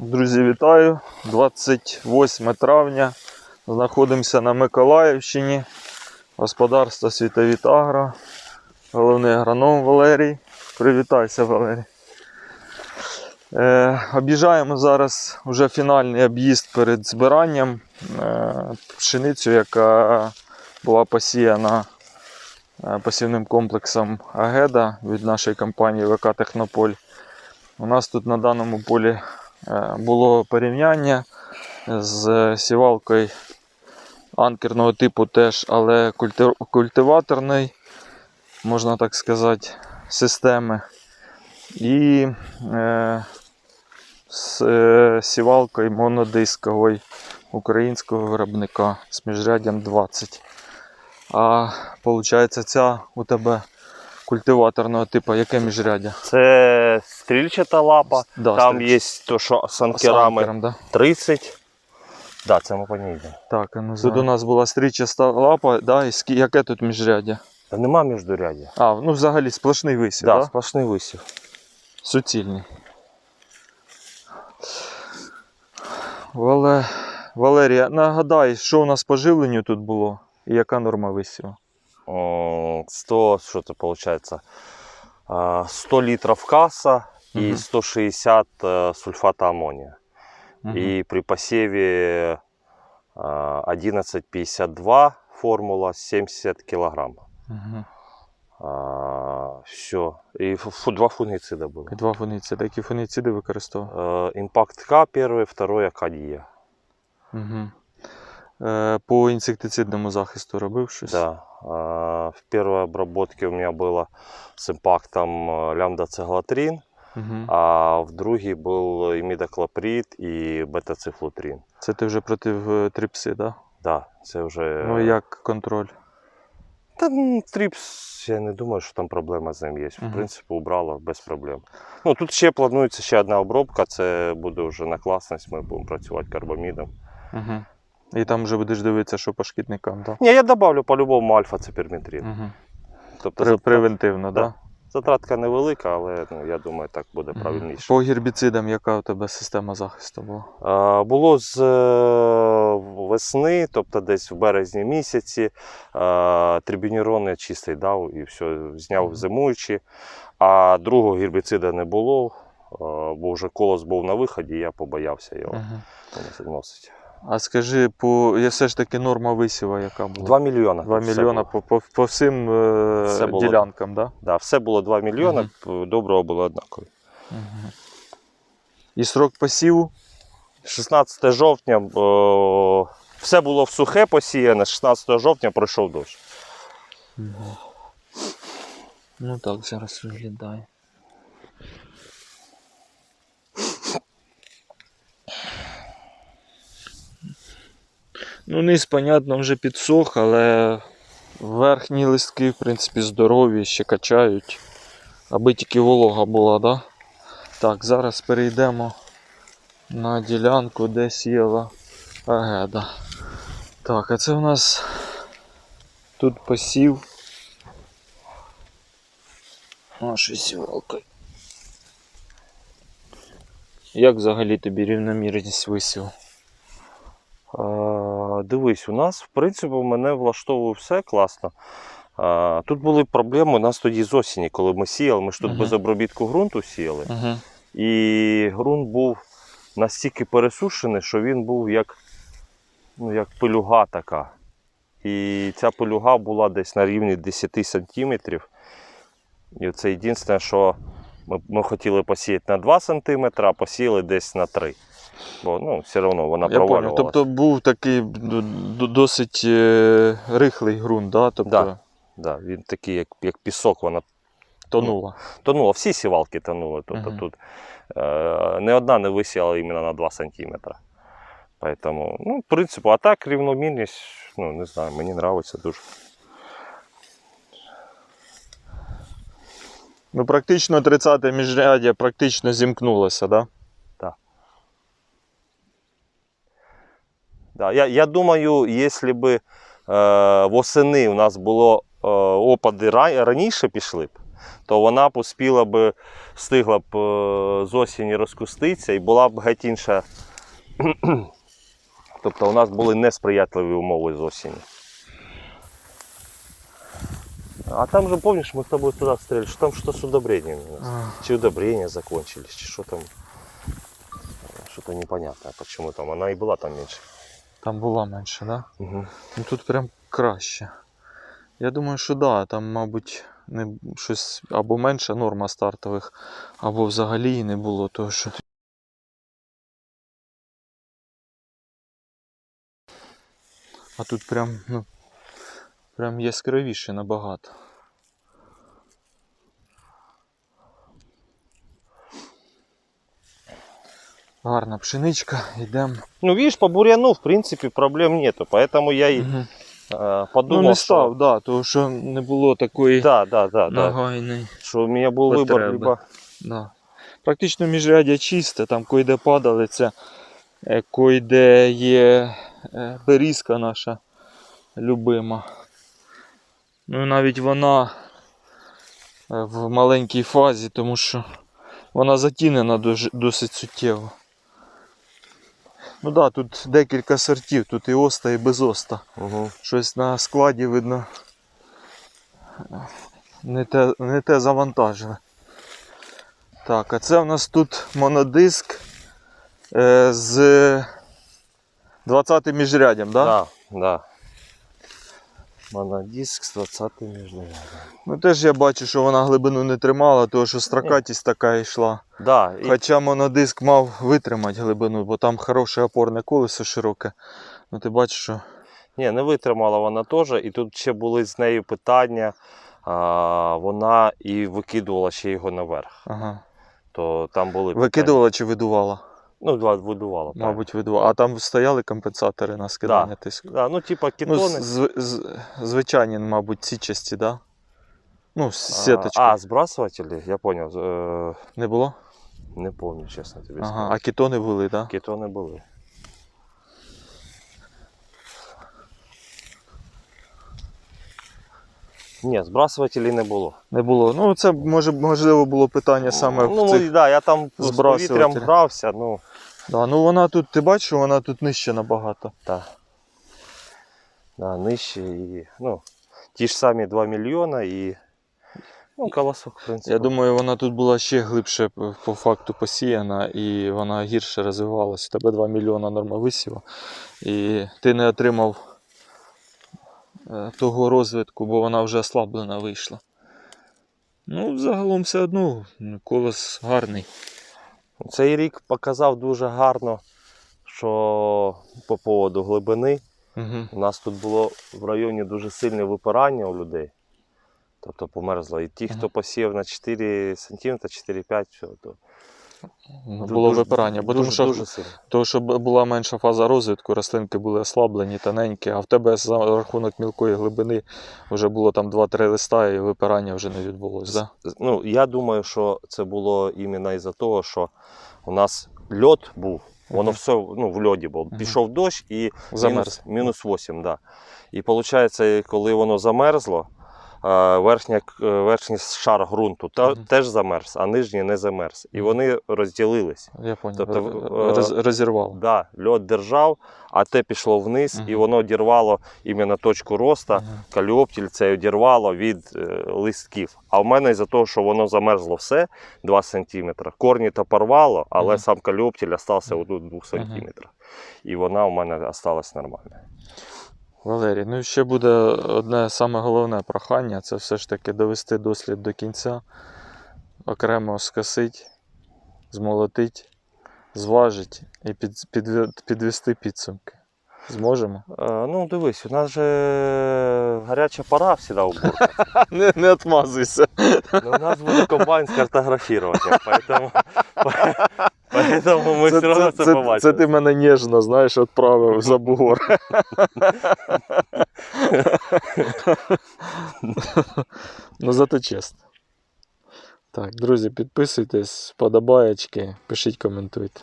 Друзі, вітаю! 28 травня. Знаходимося на Миколаївщині. Господарство Світовіт Агро. Головний агроном Валерій. Привітайся, Валерій. Е, об'їжджаємо зараз вже фінальний об'їзд перед збиранням. Е, пшеницю, яка була посіяна е, посівним комплексом Агеда від нашої компанії ВК Технополь. У нас тут на даному полі було порівняння з сівалкою анкерного типу теж, але культи- культиваторної, можна так сказати, системи. І е, з е, сівалкою монодисковою українського виробника з міжряддям 20. А виходить, ця у тебе культиваторного типу, яке міжряддя? Це стрільчата лапа. Да, Там стрільчата. є то, що з анкерами анкером, да? 30. Да, це ми по ній йдемо. Так, ну, тут у нас була стрічаста лапа, да, і скі... яке тут міжряддя? Та нема міждурядя. А, ну взагалі сплошний висів, Да, да? сплошний висів. Суцільний. Вале... Валерія, нагадай, що у нас по живленню тут було і яка норма висіву? М, 100, що це виходить? 100 літрів каса і Мгм. 160 е, сульфата. Мгм. І при посіві а, 11,52 формула 70 кг. Мгм. все. І фу, два фунгіцида було. І Два фуніциди. Які фуніциди використовував? Е, Імпакт К перший, второй Акадія. Угу. Е, по інсектицидному захисту робив щось? Да. В первой обработке у меня было с импактом э, лямбда-цеглотрин, Угу. а в другій був імідоклоприд і бета-цифлутрин. Це ти вже проти е, трипси, так? Да? Да, це вже... Ну як контроль? Та тріпс, я не думаю, що там проблема з ним є. В Мгм. принципі, убрало без проблем. Ну, тут ще планується ще одна обробка, це буде вже на класність, ми будемо працювати карбамідом. Угу. І там вже будеш дивитися, що по шкідникам, так? Ні, я добавлю по-любому альфа-циперметрин. Угу. Тобто При, превентивно, так? Да. Да. затратка невелика, але ну, я думаю, так буде правильніше. По гербіцидам, яка у тебе система захисту була? Е, Було з е, весни, тобто десь в березні місяці, е, трибюнірони чистий дав і все, зняв Мгм. зимуючи. А другого гербіцида не було, е, бо вже колос був на виході, я побоявся його Угу. вносити. А скажи, по є все ж таки норма висіва, яка була? 2 мільйона. 2 мільйона по, по, по всім е, Все було. ділянкам, так? Да, все було 2 мільйона, доброго було однаково. Угу. І срок посіву? 16 жовтня е, все було в сухе посіяне, 16 жовтня пройшов дощ. Ну так, зараз виглядає. Ну, низ, понятно, вже підсох, але верхні листки, в принципі, здорові, ще качають. Аби тільки волога була, да? Так, зараз перейдемо на ділянку, де сіяла агеда. Так, а це у нас тут посів нашою сівалкою. Як взагалі тобі рівномірність висіву? Дивись, у нас, в принципі, мене влаштовує все класно. А, тут були проблеми у нас тоді з осені, коли ми сіяли. Ми ж тут Мгм. без обробітку ґрунту сіяли. Угу. І ґрунт був настільки пересушений, що він був як, ну, як пилюга така. І ця пилюга була десь на рівні 10 сантиметрів. І це єдине, що ми, ми хотіли посіяти на 2 см, а посіяли десь на 3 Бо ну, все одно вона провалювалася. Тобто був такий досить е, рихлий ґрунт, да? тобто Да. Да, він такий, як, як пісок, вона тонула. тонула. Всі сівалки тонули. Тобто Мгм. тут е, не одна не висіяла іменно на 2 см. Поэтому, ну, в принципі, а так рівномірність, ну, не знаю, мені подобається дуже. Ну, практично 30 міжряддя практично зімкнулося, да? Да, я, я думаю, якщо б е, восени у нас було е, опади ра- раніше пішли б, то вона б успіла б, встигла б е, з осені розкуститися і була б геть інша. Тобто у нас були несприятливі умови з осені. А там же, помнишь, мы с тобой туда стреляли, что там что с удобрениями у нас? А, Чи удобрения закончились, чи что там? Что-то непонятное, почему там. Она и была там меньше. Там була менше, да? Угу. Ну тут прям краще. Я думаю, що да, там, мабуть, не щось або менша норма стартових, або взагалі не було того, що. А тут прям, ну, прям яскравіше набагато. Гарна пшеничка, йдемо. Ну, видишь, по буряну, в принципе, проблем нету. Поэтому я и Мгм. э, Ну подумал, не что... став, да, тому що не було такої Да, да, да, да. нагайної. Что у меня был выбор, Потреби. либо... Да. Практично міжрядя чисте, там койде падалиця, е, койде є е, берізка наша любима. Ну і навіть вона е, в маленькій фазі, тому що вона затінена дуже, досить суттєво. Ну так, да, тут декілька сортів, тут і оста, і без оста. Угу. Щось на складі видно. Не те, не те завантажене. Так, а це в нас тут монодиск е, з 20 міжрядям, да? Да, да. Монодиск с 20 между. Ну теж я бачу, що вона глибину не тримала, тому що строкатість така йшла. Да, и... Хоча монодиск мав витримати глибину, бо там хороше опорне колесо широке. Ну ти бачиш, що Ні, не витримала вона теж. І тут ще були з нею питання. А, вона і викидувала ще його наверх. ага. То там були питання. викидувала чи видувала? Ну, видувало. Мабуть, видувало. А там стояли компенсатори на скидання тиску. Да, ну, типа Ну, кетони. з, звичайні, мабуть, ці часті, да? Ну, з А, сіточки. А, збрасувателі? Я понял. Е, Не було? не пам'ятаю, чесно тобі Ага, а кетони були, да? Кетони були. Ні, збрасувателів не було. Не було. Ну, це може, можливо було питання саме ну, в цих. да, я там з повітрям грався, ну, Да, ну вона тут, ти бачиш, вона тут нижче набагато. так. Да, нижче і, ну, ті ж самі 2 мільйона і, ну, колосок, в принципі. Я думаю, вона тут була ще глибше по факту посіяна і вона гірше розвивалась. У тебе 2 мільйона норма висіва. І ти не отримав того розвитку, бо вона вже ослаблена вийшла. Ну, загалом все одно колос гарний. Цей рік показав дуже гарно, що по поводу глибини. Угу. У нас тут було в районі дуже сильне випирання у людей. Тобто померзло. І ті, хто посів на 4 см, 4-5, то Ну, Було дуже- випирання, бо тому дуже, що, дуже тому що була менша фаза розвитку, рослинки були ослаблені, тоненькі, а в тебе за рахунок мілкої глибини вже було там 2-3 листа і випирання вже не відбулося. Да? Ну, я думаю, що це було іменно із-за того, що у нас льод був. Воно Мгм. все ну, в льоді було. Мгм. Пішов дощ і Замерз. мінус, мінус 8, да. І виходить, коли воно замерзло, верхня, е, верхній шар ґрунту та, Мгм. теж замерз, а нижній не замерз. І вони розділились. Я понял. Тобто, роз- розірвав. Да, льод держав, а те пішло вниз, і воно дірвало іменно точку росту. Ага. Каліоптіль це одірвало від е, листків. А в мене із-за того, що воно замерзло все 2 см, корні то порвало, але Мгм. сам каліоптіль залишився у 2 Мгм. см. І вона у мене залишилась нормальна. Валерій, ну ще буде одне саме головне прохання це все ж таки довести дослід до кінця, окремо скосить, змолотить, зважить і під, підве- підвести підсумки. Зможемо? Е, ну, дивись, у нас же гаряча пора всегда уборка. Не, не отмазуйся. Но у нас буде комбайн з картографіруванням, поэтому, поэтому ми все одно це, побачили. це ти мене ніжно, знаєш, відправив за бугор. ну зато чесно. Так, друзі, підписуйтесь, подобаєчки, пишіть, коментуйте.